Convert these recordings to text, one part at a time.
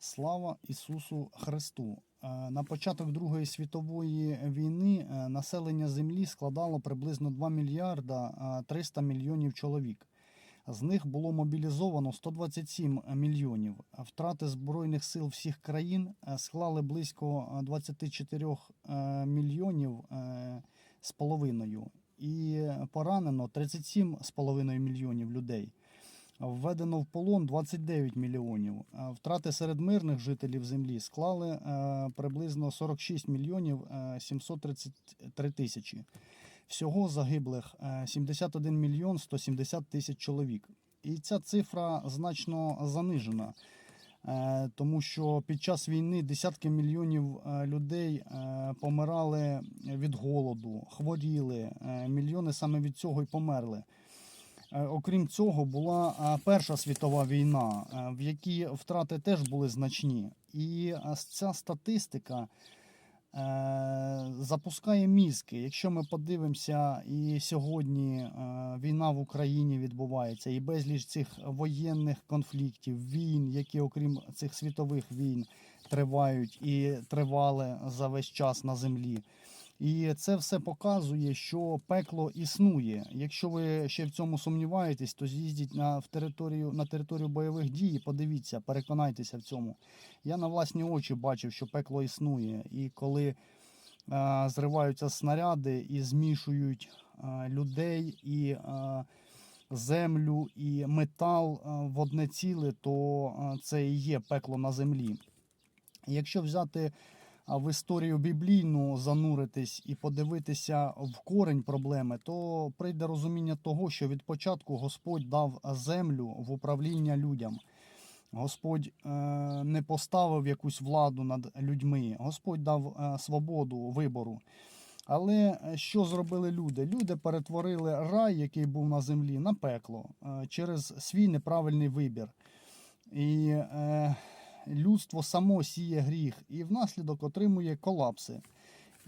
Слава Ісусу Христу! Е, На початок Другої світової війни е, населення Землі складало приблизно 2 мільярда е, 300 мільйонів чоловік. З них було мобілізовано 127 мільйонів. Втрати збройних сил всіх країн е, склали близько е, 24 е, мільйонів е, з половиною, і поранено 37,5 мільйонів людей. Введено в полон 29 мільйонів. Е, Втрати серед мирних жителів землі склали е, приблизно 46 мільйонів е, 733 тисячі. Всього загиблих е, 71 мільйон 170 тисяч чоловік. І ця цифра значно занижена, е, тому що під час війни десятки мільйонів е, людей е, помирали від голоду, хворіли. е, Мільйони саме від цього й померли. Е, Окрім цього, була е, Перша світова війна, е, в якій втрати теж були значні. І ця статистика запускає мізки. Якщо ми подивимося, і сьогодні війна в Україні відбувається, і безліч цих воєнних конфліктів, війн, які, окрім цих світових війн, тривають і тривали за весь час на землі. І це все показує, що пекло існує. Якщо ви ще в цьому сумніваєтесь, то з'їздіть на в територію на територію бойових дій. Подивіться, переконайтеся в цьому. Я на власні очі бачив, що пекло існує, і коли е, зриваються снаряди і змішують е, людей і е, землю і метал в одне ціле, то це і є пекло на землі. Якщо взяти а в історію біблійну зануритись і подивитися в корень проблеми, то прийде розуміння того, що від початку Господь дав землю в управління людям. Господь е, не поставив якусь владу над людьми, Господь дав е, свободу вибору. Але е, що зробили люди? Люди перетворили рай, який був на землі, на пекло через свій неправильний вибір. І людство само сіє гріх і внаслідок отримує колапси.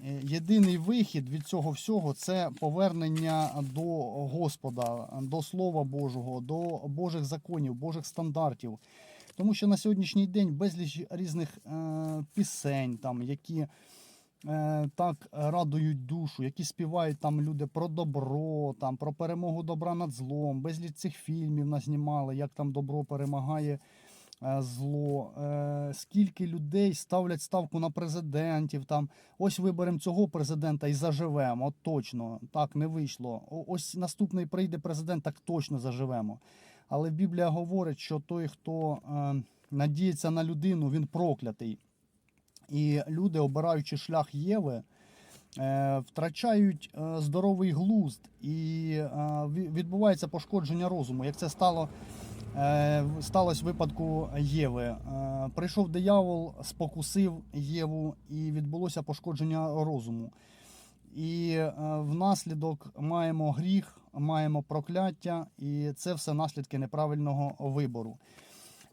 Е, Єдиний вихід від цього всього це повернення до Господа, до Слова Божого, до Божих законів, Божих стандартів. Тому що на сьогоднішній день безліч різних е, пісень, там, які е, так радують душу, які співають там люди про добро, там, про перемогу добра над злом. Безліч цих фільмів назнімали, як там добро перемагає зло. Е, скільки людей ставлять ставку на президентів. Там ось виберемо цього президента і заживемо. От точно так не вийшло. Ось наступний прийде президент, так точно заживемо. Але Біблія говорить, що той, хто е, надіється на людину, він проклятий. І люди, обираючи шлях Єви, е, втрачають е, здоровий глузд і е, відбувається пошкодження розуму. Як це стало, е, сталося випадку Єви. Е, Прийшов диявол, спокусив Єву, і відбулося пошкодження розуму. І е, внаслідок маємо гріх, маємо прокляття, і це все наслідки неправильного вибору.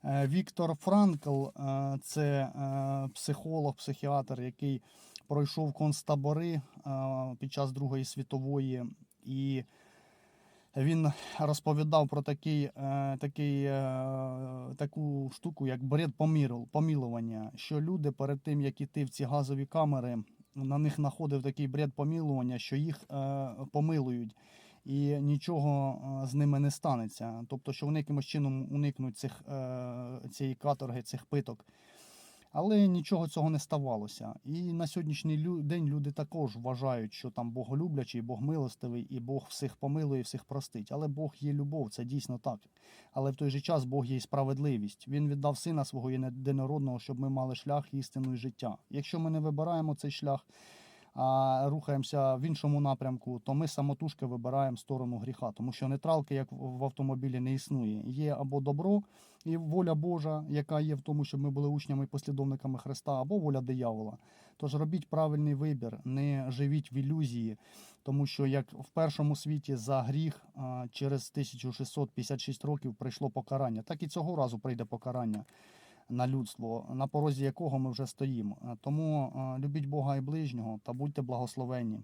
Е, Віктор Франкл е, це е, психолог, психіатр, який пройшов концтабори е, під час Другої світової, і він розповідав про такий, е, такий, е, таку штуку, як бред помілування, що люди перед тим, як іти в ці газові камери, на них знаходив такий бред помілування, що їх е, помилують. І нічого з ними не станеться. Тобто, що вони якимось чином уникнуть цих, цієї каторги, цих питок. Але нічого цього не ставалося. І на сьогоднішній день люди також вважають, що там Бог люблячий, Бог милостивий, і Бог всіх помилує, всіх простить. Але Бог є любов, це дійсно так. Але в той же час Бог є і справедливість. Він віддав сина свого єдинородного, щоб ми мали шлях істину і життя. Якщо ми не вибираємо цей шлях, рухаємося в іншому напрямку, то ми самотужки вибираємо сторону гріха, тому що нейтралки, як в автомобілі, не існує. Є або добро і воля Божа, яка є в тому, щоб ми були учнями і послідовниками Христа, або воля диявола. Тож робіть правильний вибір, не живіть в ілюзії, тому що як в першому світі за гріх а, через 1656 років прийшло покарання, так і цього разу прийде покарання на людство, на порозі якого ми вже стоїмо. Е, Тому е, любіть Бога і ближнього та будьте благословенні.